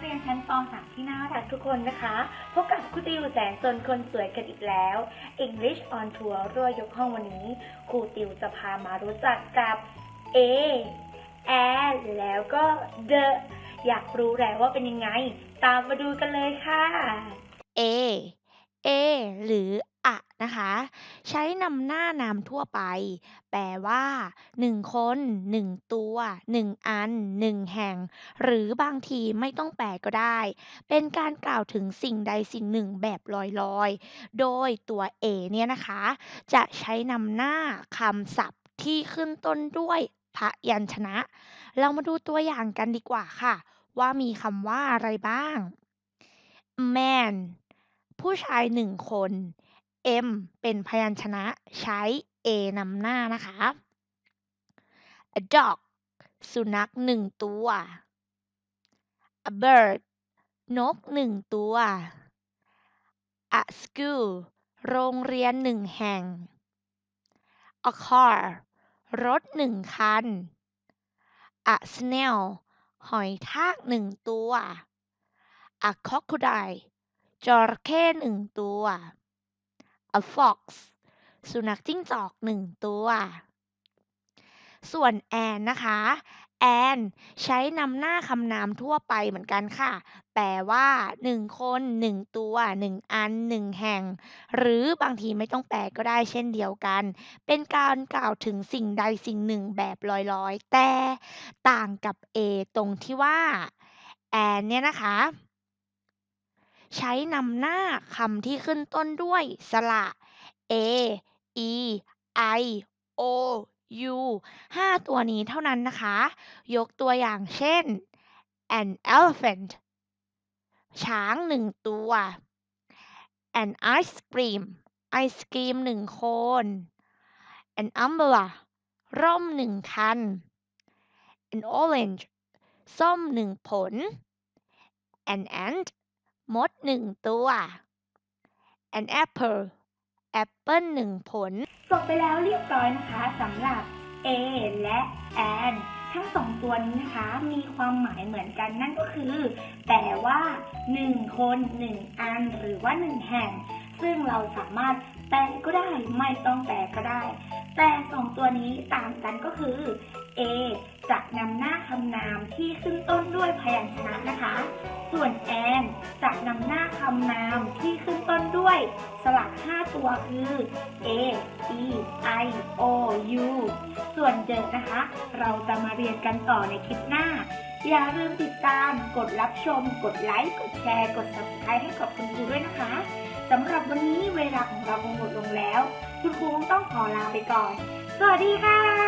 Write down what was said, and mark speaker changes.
Speaker 1: เรียนชั้นป .3 ที่น่ารักทุกคนนะคะ พบกับครูติวแสนสนคนสวยกันอีกแล้ว English on Tour รัวยยกห้องวันนี้ครูติวจะพามารู้จักกับ A and แล้วก็ the อยากรู้แล้วว่าเป็นยังไง ตามมาดูกันเลยค่ะ
Speaker 2: A A หรือ อะนะคะ ใช้นำหน้านามทั่วไป แปลว่าหนึ่งคนหนึ่งตัวหนึ่งอันหนึ่งแห่ง หรือบางทีไม่ต้องแปลก็ได้ เป็นการกล่าวถึงสิ่งใดสิ่งหนึ่งแบบลอยๆ โดยตัว A เนี่ยนะคะ จะใช้นำหน้าคำศัพท์ที่ขึ้นต้นด้วยพยัญชนะ เรามาดูตัวอย่างกันดีกว่าค่ะ ว่ามีคำว่าอะไรบ้าง man ผู้ชายหนึ่งคน M เป็นพยัญชนะใช้ A นำหน้านะคะ a dog สุนัขหนึ่งตัว a bird นกหนึ่งตัว a school โรงเรียนหนึ่งแห่ง a car รถหนึ่งคัน a snail หอยทากหนึ่งตัว a crocodile จระเข้หนึ่งตัว a fox สุนัขจิ้งจอกหนึ่งตัว ส่วน and นะคะ and ใช้นำหน้าคำนามทั่วไปเหมือนกันค่ะ แปลว่าหนึ่งคนหนึ่งตัวหนึ่งอันหนึ่งแห่ง หรือบางทีไม่ต้องแปลก็ได้เช่นเดียวกัน เป็นการกล่าวถึงสิ่งใดสิ่งหนึ่งแบบลอยๆ แต่ต่างกับ A ตรงที่ว่า and เนี่ยนะคะ ใช้นำหน้าคำที่ขึ้นต้นด้วยสระ a e i o u ห้าตัวนี้เท่านั้นนะคะ ยกตัวอย่างเช่น an elephant ช้างหนึ่งตัว an ice cream ไอศกรีมหนึ่งคน an umbrella ร่มหนึ่งคัน an orange ส้มหนึ่งผล an ant มดหนึ่งตัว an apple แอปเปิลหนึ่งผล
Speaker 1: จบไปแล้วเรียบร้อยนะคะสำหรับ A และ and ทั้งสองตัวนี้นะคะ มีความหมายเหมือนกันนั่นก็คือ แต่ว่า 1 คน 1 อัน หรือว่า 1 แห่ง ซึ่งเราสามารถแปลก็ได้ไม่ต้องแปลก็ได้ แต่สองตัวนี้ต่างกันก็คือ A จะนำหน้าคำนามที่ขึ้นต้นด้วยพยัญชนะนะคะ ส่วน and นำหน้าคำนามที่ขึ้นต้นด้วย สระ 5 ตัวคือ A E I O U ส่วนเดินะคะ เราจะมาเรียนกันต่อในคลิปหน้า อย่าลืมติดตาม กดรับชม กดไลค์ กดแชร์ กด subscribe ให้กับคุณครูด้วยนะคะสำหรับวันนี้เวลาของเราคงหมดลงแล้ว คุณครูต้องขอลาไปก่อน สวัสดีค่ะ